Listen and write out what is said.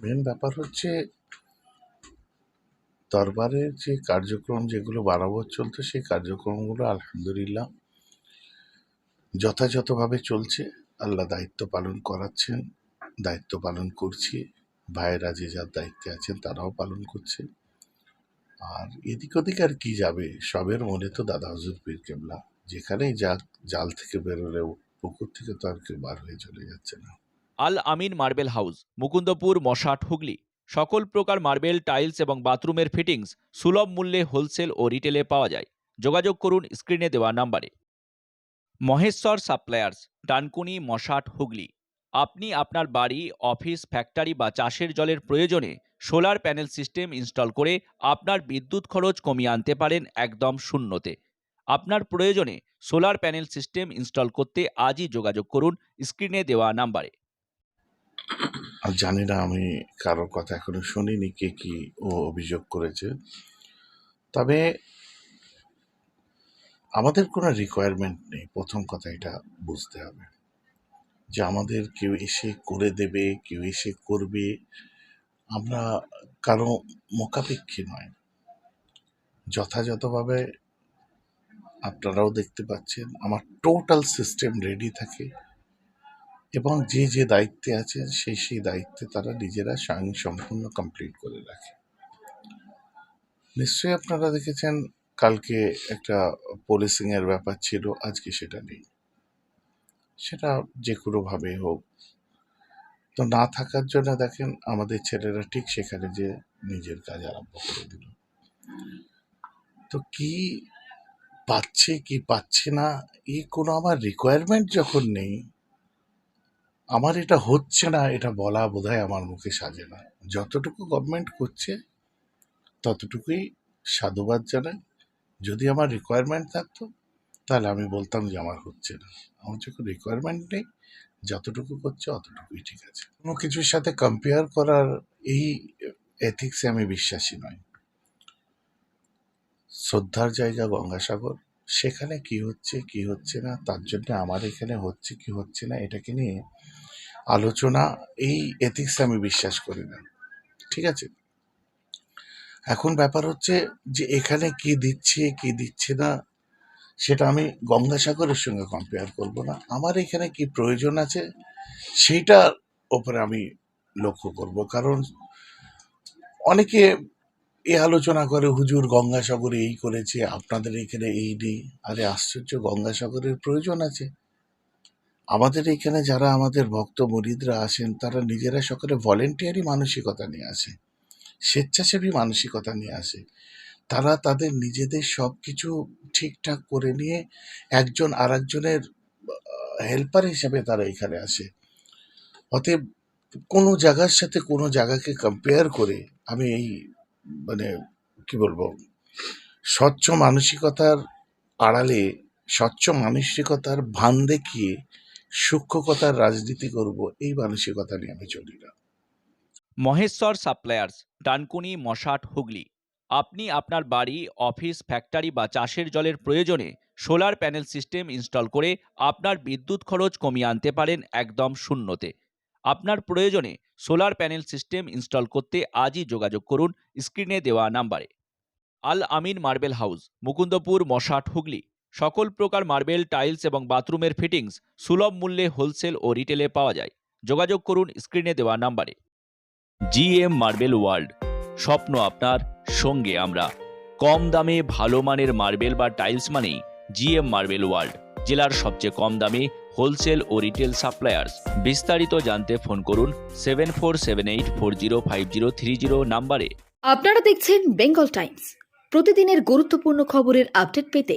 Main ব্যাপার হচ্ছে দরবারের যে কার্যক্রম যেগুলো বারো বছর চলতো সেই কার্যক্রমগুলো আলহামদুলিল্লাহ যথাযথভাবে চলছে। আল্লাহ দায়িত্ব পালন করাচ্ছেন, দায়িত্ব পালন করছি। ভাইয়েরা যে যার দায়িত্বে আছেন, তারাও পালন করছে। আর এদিক ওদিক আর কী যাবে, সবের মনে তো দাদা হজুর পীর কেবলা। যেখানেই যাক, জাল থেকে বেরোলেও পুকুর থেকে তো আর কেউ বার হয়ে চলে যাচ্ছে না। Al Amin marble house, Mukundapur, Mashat, Hooghly. সকল প্রকার মার্বেল, টাইলস এবং বাথরুমের ফিটিংস সুলভ মূল্যে হোলসেল ও রিটেলে পাওয়া যায়। যোগাযোগ করুন স্ক্রিনে দেওয়া নাম্বারে। মহেশ্বর সাপ্লায়ার্স, ডানকুনি, মশাট, হুগলি। আপনি আপনার বাড়ি, অফিস, ফ্যাক্টরি বা চাষের জলের প্রয়োজনে সোলার প্যানেল সিস্টেম ইনস্টল করে আপনার বিদ্যুৎ খরচ কমিয়ে আনতে পারেন একদম শূন্যতে। আপনার প্রয়োজনে সোলার প্যানেল সিস্টেম ইনস্টল করতে আজই যোগাযোগ করুন স্ক্রিনে দেওয়া নাম্বারে। আর জানি না, আমি কারোর কথা এখনও শুনিনি কে কি ও অভিযোগ করেছে। তবে আমাদের কোনো রিকোয়ারমেন্ট নেই, প্রথম কথা এটা বুঝতে হবে। যে আমাদের কেউ এসে করে দেবে, কেউ এসে করবে, আমরা কারও মোকাপেক্ষী নয়। যথাযথভাবে আপনারাও দেখতে পাচ্ছেন, আমার টোটাল সিস্টেম রেডি থাকে। এবং যে যে দায়িত্বে আছে, সেই সেই দায়িত্বে তারা নিজেরা স্বয়ং সম্পূর্ণ কমপ্লিট করে রাখে। নিশ্চয়ই আপনারা দেখেছেন, কালকে একটা পুলিশিং ব্যাপার ছিল, আজকে সেটা নেই। সেটা যে কোনোভাবে হোক। তো না থাকার জন্য দেখেন, আমাদের ছেলেরা ঠিক সেখানে যে নিজের কাজ আরম্ভ করে দিল। তো কি পাচ্ছে কি পাচ্ছে না এই কোনো আমার রিকোয়ারমেন্ট যখন নেই আমার এটা হচ্ছে না, এটা বলা বোধহয় আমার মুখে সাজে না। যতটুকু গভর্নমেন্ট করছে, ততটুকুই সাধুবাদ জানাই। যদি আমার রিকোয়ারমেন্ট থাকতো, তাহলে আমি বলতাম যে আমার হচ্ছে না। আমার যখন রিকোয়ারমেন্ট নেই, যতটুকু করছে, অতটুকুই ঠিক আছে। কোনো কিছুর সাথে কম্পেয়ার করার এই এথিক্সে আমি বিশ্বাসী নয় শ্রদ্ধার জায়গা গঙ্গাসাগর। সেখানে কি হচ্ছে কি হচ্ছে না, তার জন্য আমার এখানে হচ্ছে, কি হচ্ছে না, এটাকে নিয়ে আলোচনা, এই এথিক্সে আমি বিশ্বাস করি না। ঠিক আছে? এখন ব্যাপার হচ্ছে যে এখানে কি দিচ্ছে কি দিচ্ছে না, সেটা আমি গঙ্গাসাগরের সঙ্গে কম্পেয়ার করব না। আমার এখানে কি প্রয়োজন আছে, সেইটার ওপরে আমি লক্ষ্য করব। কারণ অনেকে এ আলোচনা করে, হুজুর, গঙ্গাসাগরে এই করেছে, আপনাদের এখানে এই নেই। আরে আশ্চর্য, গঙ্গাসাগরের প্রয়োজন আছে। আমাদের এখানে যারা আমাদের ভক্ত মরিদরা আসেন, তারা নিজেরা সকলে ভলেন্টিয়ারি মানসিকতা নিয়ে আসে, স্বেচ্ছাসেবী মানসিকতা নিয়ে আসে। তারা তাদের নিজেদের সব কিছু ঠিকঠাক করে নিয়ে একজন আর একজনের হেল্পার হিসেবে তারা এখানে আসে। অতএব কোনো জায়গার সাথে কোনো জায়গাকে কম্পেয়ার করে আমি এই মানে কি বলব, স্বচ্ছ মানসিকতার আড়ালে, স্বচ্ছ মানসিকতার ভান দেখিয়ে সূক্ষ্মকতার রাজনীতি করব, এই মানসিকতা নিয়ে আমি চলি না। মহেশ্বর সাপ্লায়ার্স, ডানকুনি, মশাট, হুগলি। আপনি আপনার বাড়ি, অফিস, ফ্যাক্টরি বা চাষের জলের প্রয়োজনে সোলার প্যানেল সিস্টেম ইনস্টল করে আপনার বিদ্যুৎ খরচ কমিয়ে আনতে পারেন একদম শূন্যতে। আপনার প্রয়োজনে সোলার প্যানেল সিস্টেম ইনস্টল করতে আজই যোগাযোগ করুন স্ক্রিনে দেওয়া নাম্বারে। Al Amin marble house, Mukundapur, Mashat, Hooghly. সকল প্রকার মার্বেল, টাইলস এবং বাথরুমের ফিটিংস সুলভ মূল্যে হোলসেল ও রিটেলে পাওয়া যায়। যোগাযোগ করুন স্ক্রিনে দেওয়া নাম্বারে। জি এম মার্বেল ওয়ার্ল্ড, স্বপ্ন আপনার, সঙ্গে আমরা। কম দামে ভালো মানের মার্বেল বা টাইলস মানেই জি এম মার্বেল ওয়ার্ল্ড, জেলার সবচেয়ে কম দামে হোলসেল ও রিটেল সাপ্লায়ার্স। বিস্তারিত জানতে ফোন করুন seven four seven eight four zero five zero three zero নাম্বারে। আপনারা দেখছেন বেঙ্গল টাইমস। প্রতিদিনের গুরুত্বপূর্ণ খবরের আপডেট পেতে